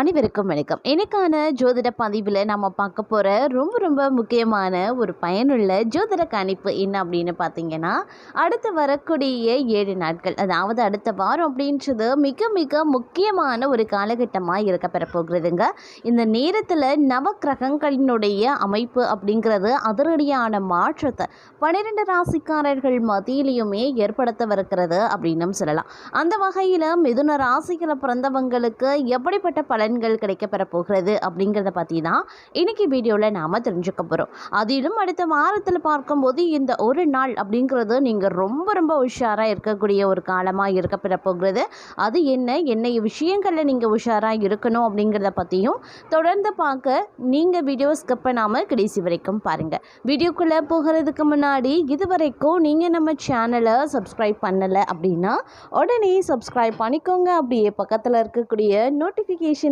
அனைவருக்கும் வணக்கம். எனக்கான ஜோதிட பதிவில் நம்ம பார்க்க போகிற ரொம்ப ரொம்ப முக்கியமான ஒரு பயனுள்ள ஜோதிட கணிப்பு என்ன அப்படின்னு பார்த்தீங்கன்னா அடுத்து வரக்கூடிய ஏழு நாட்கள் அதாவது அடுத்த வாரம் அப்படின்றது மிக மிக முக்கியமான ஒரு காலகட்டமாக இருக்க பெறப்போகிறதுங்க இந்த நேரத்தில் நவக்கிரகங்களினுடைய அமைப்பு அப்படிங்கிறது அதிரடியான மாற்றத்தை பன்னிரெண்டு ராசிக்காரர்கள் மத்தியிலையுமே ஏற்படுத்தவிருக்கிறது அப்படின்னும் சொல்லலாம். அந்த வகையில் மிதுன ராசிகளை பிறந்தவங்களுக்கு எப்படிப்பட்ட பல பலன்கள் கிடைக்கப்பெற போகிறது அப்படிங்கிறத பற்றி தான் இன்னைக்கு வீடியோவில் நாம் தெரிஞ்சுக்க போகிறோம் அதிலும் அடுத்த வாரத்தில் பார்க்கும்போது இந்த ஒரு நாள் அப்படிங்கிறது நீங்கள் ரொம்ப ரொம்ப உஷாராக இருக்கக்கூடிய ஒரு காலமாக இருக்கப்பெற போகிறது. அது என்ன? என்ன விஷயங்களில் நீங்கள் உஷாராக இருக்கணும் அப்படிங்கிறத பற்றியும் தொடர்ந்து பார்க்க நீங்கள் வீடியோ ஸ்கிப் பண்ணாமல் கடைசி வரைக்கும் பாருங்கள் வீடியோக்குள்ளே போகிறதுக்கு முன்னாடி இது வரைக்கும் நீங்கள் நம்ம சேனலை சப்ஸ்கிரைப் பண்ணலை அப்படின்னா உடனே சப்ஸ்கிரைப் பண்ணிக்கோங்க. அப்படியே பக்கத்தில் இருக்கக்கூடிய நோட்டிஃபிகேஷன்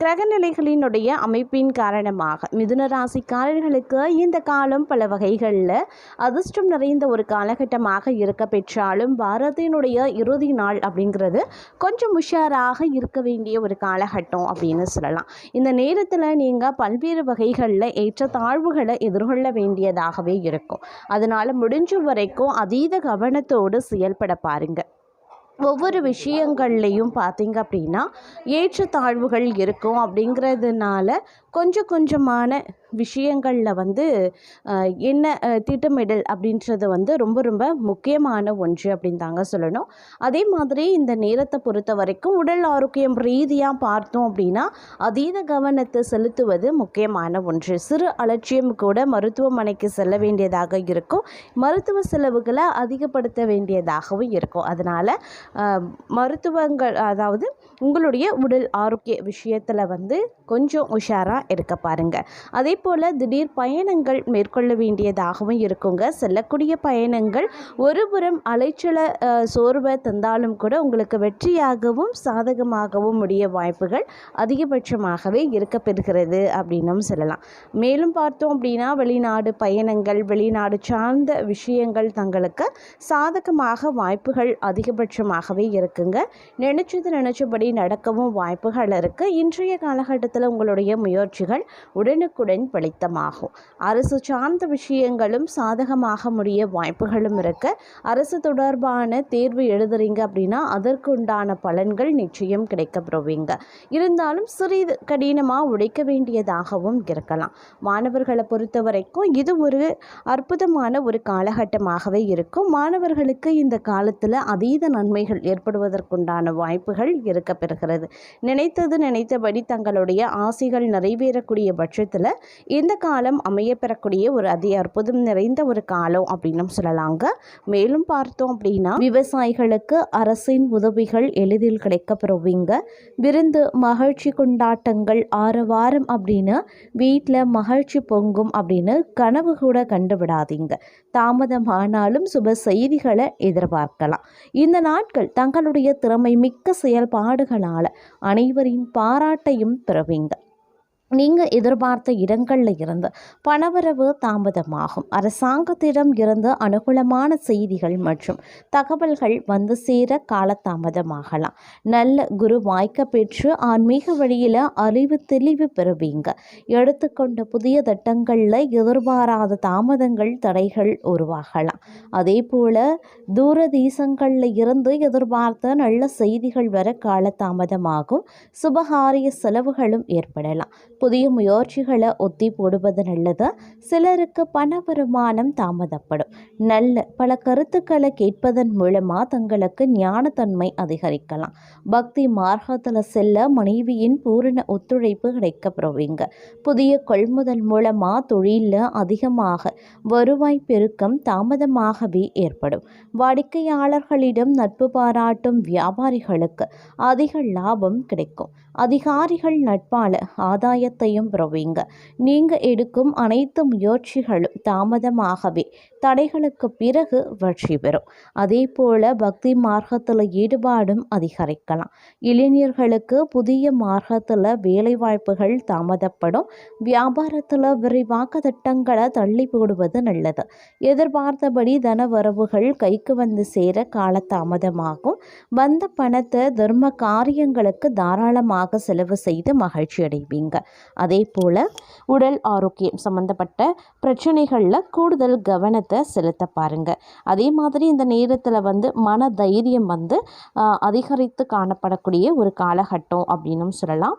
கிரகநிலைகளினுடைய அமைப்பின் காரணமாக மிதுன ராசிக்காரர்களுக்கு இந்த காலம் பல வகைகளில் அதிர்ஷ்டம் நிறைந்த ஒரு காலகட்டமாக இருக்க பெற்றாலும் பாரதியினுடைய இறுதி நாள் அப்படிங்கிறது கொஞ்சம் உஷாராக இருக்க வேண்டிய ஒரு காலகட்டம் அப்படின்னு சொல்லலாம். இந்த நேரத்தில் நீங்கள் பல்வேறு வகைகளில் ஏற்ற தாழ்வுகளை எதிர்கொள்ள வேண்டியதாகவே இருக்கும். அதனால் முடிஞ்ச வரைக்கும் அதீத கவனத்தோடு செயல்பட பாருங்கள் ஒவ்வொரு விஷயங்கள்லையும் பார்த்தீங்க அப்படின்னா ஏற்றத்தாழ்வுகள் இருக்கும் அப்படிங்கிறதுனால கொஞ்சம் கொஞ்சமான விஷயங்களில் வந்து என்ன திட்டமிடல் அப்படின்றது வந்து ரொம்ப ரொம்ப முக்கியமான ஒன்று அப்படின்னு தாங்க சொல்லணும். அதே மாதிரி இந்த நேரத்தை பொறுத்த வரைக்கும் உடல் ஆரோக்கியம் ரீதியாக பார்த்தோம் அப்படின்னா அதீத கவனத்தை செலுத்துவது முக்கியமான ஒன்று. சிறு அலட்சியம் கூட மருத்துவமனைக்கு செல்ல வேண்டியதாக இருக்கும். மருத்துவ செலவுகளை அதிகப்படுத்த வேண்டியதாகவும் இருக்கும். அதனால் மருத்துவங்கள் அதாவது உங்களுடைய உடல் ஆரோக்கிய விஷயத்தில் வந்து கொஞ்சம் உஷாராக இருக்க பாருங்கள் அதே போல் திடீர் பயணங்கள் மேற்கொள்ள வேண்டியதாகவும் இருக்குங்க. செல்லக்கூடிய பயணங்கள் ஒரு புறம் அலைச்சலை சோர்வை தந்தாலும் கூட உங்களுக்கு வெற்றியாகவும் சாதகமாகவும் முடிய வாய்ப்புகள் அதிகபட்சமாகவே இருக்கப்பெறுகிறது அப்படின்னும் சொல்லலாம். மேலும் பார்த்தோம் அப்படின்னா வெளிநாடு பயணங்கள் வெளிநாடு சார்ந்த விஷயங்கள் தங்களுக்கு சாதகமாக வாய்ப்புகள் அதிகபட்சமாகவே இருக்குங்க. நினைச்சது நினைச்சபடி நடக்கவும் வாய்ப்புகள் இருக்குது இன்றைய காலகட்டத்தில் உங்களுடைய முயற்சிகள் உடனுக்குடன் பலித்தமாகும் அரசு சார்ந்த விஷயங்களும் சாதகமாக முடிய வாய்ப்புகளும் இருக்க அரசு தொடர்பான தேர்வு எழுதுறீங்க அப்படின்னா அதற்கு உண்டான பலன்கள் நிச்சயம் கிடைக்கப்பெறுவீங்க. இருந்தாலும் சிறிது கடினமாக உழைக்க வேண்டியதாகவும் இருக்கலாம். மாணவர்களை பொறுத்த வரைக்கும் இது ஒரு அற்புதமான ஒரு காலகட்டமாகவே இருக்கும். மாணவர்களுக்கு இந்த காலத்தில் அதீத நன்மைகள் ஏற்படுவதற்குண்டான வாய்ப்புகள் இருக்க பெறுகிறது நினைத்தது நினைத்தபடி தங்களுடைய ஆசைகள் நிறைவேறக்கூடிய பட்சத்தில் இந்த காலம் அமையப்பெறக்கூடிய ஒரு அதி அற்புதம் நிறைந்த ஒரு காலம் அப்படின்னு சொல்லலாங்க. மேலும் பார்த்தோம் அப்படின்னா விவசாயிகளுக்கு அரசின் உதவிகள் எளிதில் கிடைக்க பெறுவீங்க விருந்து மகிழ்ச்சி கொண்டாட்டங்கள் ஆரவாரம் அப்படின்னு வீட்டில் மகிழ்ச்சி பொங்கும் அப்படின்னு கனவு கூட கண்டுவிடாதீங்க. தாமதமானாலும் சுப செய்திகளை எதிர்பார்க்கலாம். இந்த நாட்கள் தங்களுடைய திறமை மிக்க செயல்பாடுகளால் அனைவரின் பாராட்டையும் பெறுவீங்க. நீங்கள் எதிர்பார்த்த இடங்களில் இருந்து பணவரவு தாமதமாகும். அரசாங்கத்திடம் இருந்து அனுகூலமான செய்திகள் மற்றும் தகவல்கள் வந்து சேர காலதாமதமாகலாம். நல்ல குரு வாய்க்க பெற்று ஆன்மீக வழியில் அறிவு தெளிவு பெறுவீங்க. எடுத்துக்கொண்ட புதிய திட்டங்களில் எதிர்பாராத தாமதங்கள் தடைகள் உருவாகலாம். அதே போல் தூர தேசங்களில் இருந்து எதிர்பார்த்த நல்ல செய்திகள் வர காலதாமதமாகும். சுபகாரிய செலவுகளும் ஏற்படலாம். புதிய முயற்சிகளை ஒத்தி போடுவது நல்லது. சிலருக்கு பண வருமானம் தாமதப்படும். நல்ல பல கருத்துக்களை கேட்பதன் மூலமாக தங்களுக்கு ஞானத்தன்மை அதிகரிக்கலாம். பக்தி மார்க்கத்தில் செல்ல மனைவியின் பூரண ஒத்துழைப்பு கிடைக்கப்படுவீங்க புதிய கொள்முதல் மூலமாக தொழிலில் அதிகமாக வருவாய் பெருக்கம் தாமதமாகவே ஏற்படும். வாடிக்கையாளர்களிடம் நட்பு பாராட்டும் வியாபாரிகளுக்கு அதிக லாபம் கிடைக்கும். அதிகாரிகள் நட்பால ஆதாய தைரியத்தையும் பெறுவீங்க நீங்கள் எடுக்கும் அனைத்து முயற்சிகளும் தாமதமாகவே தடைகளுக்கு பிறகு வெற்றி பெறும். அதே போல பக்தி மார்க்கத்தில் ஈடுபாடும் அதிகரிக்கலாம். இளைஞர்களுக்கு புதிய மார்க்கத்தில் வேலைவாய்ப்புகள் தாமதப்படும். வியாபாரத்தில் விரிவாக்க திட்டங்களை தள்ளி போடுவது நல்லது. எதிர்பார்த்தபடி தன வரவுகள் கைக்கு வந்து சேர கால தாமதமாகும். வந்த பணத்தை தர்ம காரியங்களுக்கு தாராளமாக செலவு செய்து மகிழ்ச்சி அடைவீங்க அதே போல் உடல் ஆரோக்கியம் சம்மந்தப்பட்ட பிரச்சனைகளில் கூடுதல் கவனத்தை செலுத்த பாருங்க. அதே மாதிரி இந்த நேரத்தில் வந்து மன தைரியம் வந்து அதிகரித்து காணப்படக்கூடிய ஒரு காலகட்டம் அப்படின்னும் சொல்லலாம்.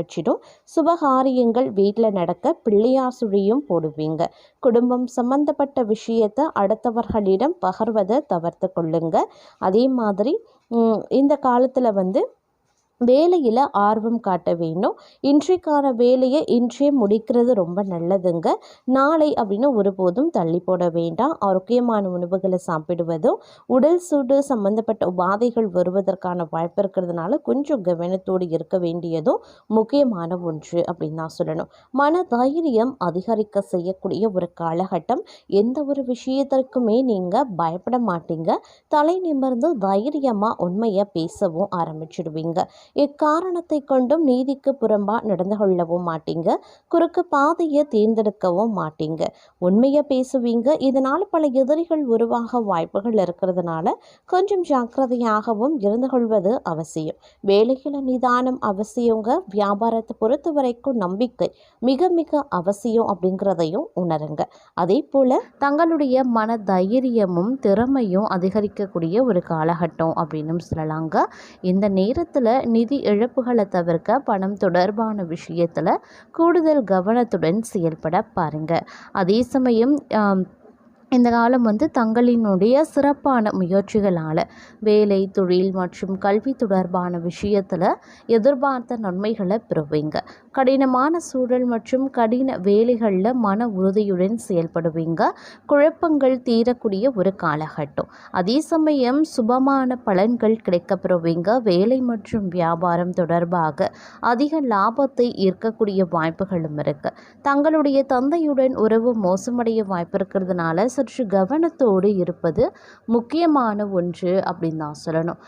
ஆரம்பிச்சிடும் சுபகாரியங்கள் வீட்டில் நடக்க பிள்ளையார் சுழியும் போடுவீங்க. குடும்பம் சம்பந்தப்பட்ட விஷயத்தை அடுத்தவர்களிடம் பகர்வதை தவிர்த்து கொள்ளுங்க. அதே மாதிரி இந்த காலத்தில் வந்து வேலையில் ஆர்வம் காட்ட வேணும் இன்றைக்கான வேலையை இன்றே முடிக்கிறது ரொம்ப நல்லதுங்க. நாளை அப்படின்னு ஒருபோதும் தள்ளி போட வேண்டாம். ஆரோக்கியமான உணவுகளை சாப்பிடுவதும் உடல் சூடு சம்பந்தப்பட்ட உபாதைகள் வருவதற்கான வாய்ப்பு இருக்கிறதுனால கொஞ்சம் கவனத்தோடு இருக்க வேண்டியதும் முக்கியமான ஒன்று அப்படின்னு தான் சொல்லணும். மன தைரியம் அதிகரிக்க செய்யக்கூடிய ஒரு காலகட்டம். எந்த ஒரு விஷயத்திற்குமே நீங்கள் பயப்பட மாட்டீங்க. தலை நிமிர்ந்து தைரியமாக உண்மையை பேசவும் ஆரம்பிச்சிடுவீங்க. எக்காரணத்தை கொண்டும் நீதிக்கு புறம்பா நடந்து கொள்ளவும் மாட்டீங்க. குறுக்கு பாதையை தேர்ந்தெடுக்கவும் மாட்டீங்க. உண்மையை பேசுவீங்க. இதனால் பல எதிரிகள் உருவாக வாய்ப்புகள் இருக்கிறதுனால கொஞ்சம் ஜாக்கிரதையாகவும் இருந்து கொள்வது அவசியம். வேலையில் நிதானம் அவசியங்க. வியாபாரத்தை பொறுத்த வரைக்கும் நம்பிக்கை மிக மிக அவசியம் அப்படிங்கிறதையும் உணருங்க. அதே போல் தங்களுடைய மன தைரியமும் திறமையும் அதிகரிக்கக்கூடிய ஒரு காலகட்டம் அப்படின்னும் சொல்லலாங்க. இந்த நேரத்தில் நிதி இழப்புகளை தவிர்க்க பணம் தொடர்பான விஷயத்தில் கூடுதல் கவனத்துடன் செயல்பட பாருங்க. அதே சமயம் இந்த காலம் வந்து தங்களினுடைய சிறப்பான முயற்சிகளால் வேலை தொழில் மற்றும் கல்வி தொடர்பான விஷயத்தில் எதிர்பார்த்த நன்மைகளை பெறுவீங்க. கடினமான சூழல் மற்றும் கடின வேலைகளில் மன உறுதியுடன் செயல்படுவீங்க. குழப்பங்கள் தீரக்கூடிய ஒரு காலகட்டம். அதே சமயம் சுபமான பலன்கள் கிடைக்கப்பெறுவீங்க. வேலை மற்றும் வியாபாரம் தொடர்பாக அதிக லாபத்தை ஈர்க்கக்கூடிய வாய்ப்புகளும் இருக்குது தங்களுடைய தந்தையுடன் உறவு மோசமடைய வாய்ப்பு இருக்கிறதுனால சற்று கவனத்தோடு இருப்பது முக்கியமான ஒன்று அப்படின்னு தான் சொல்லணும்.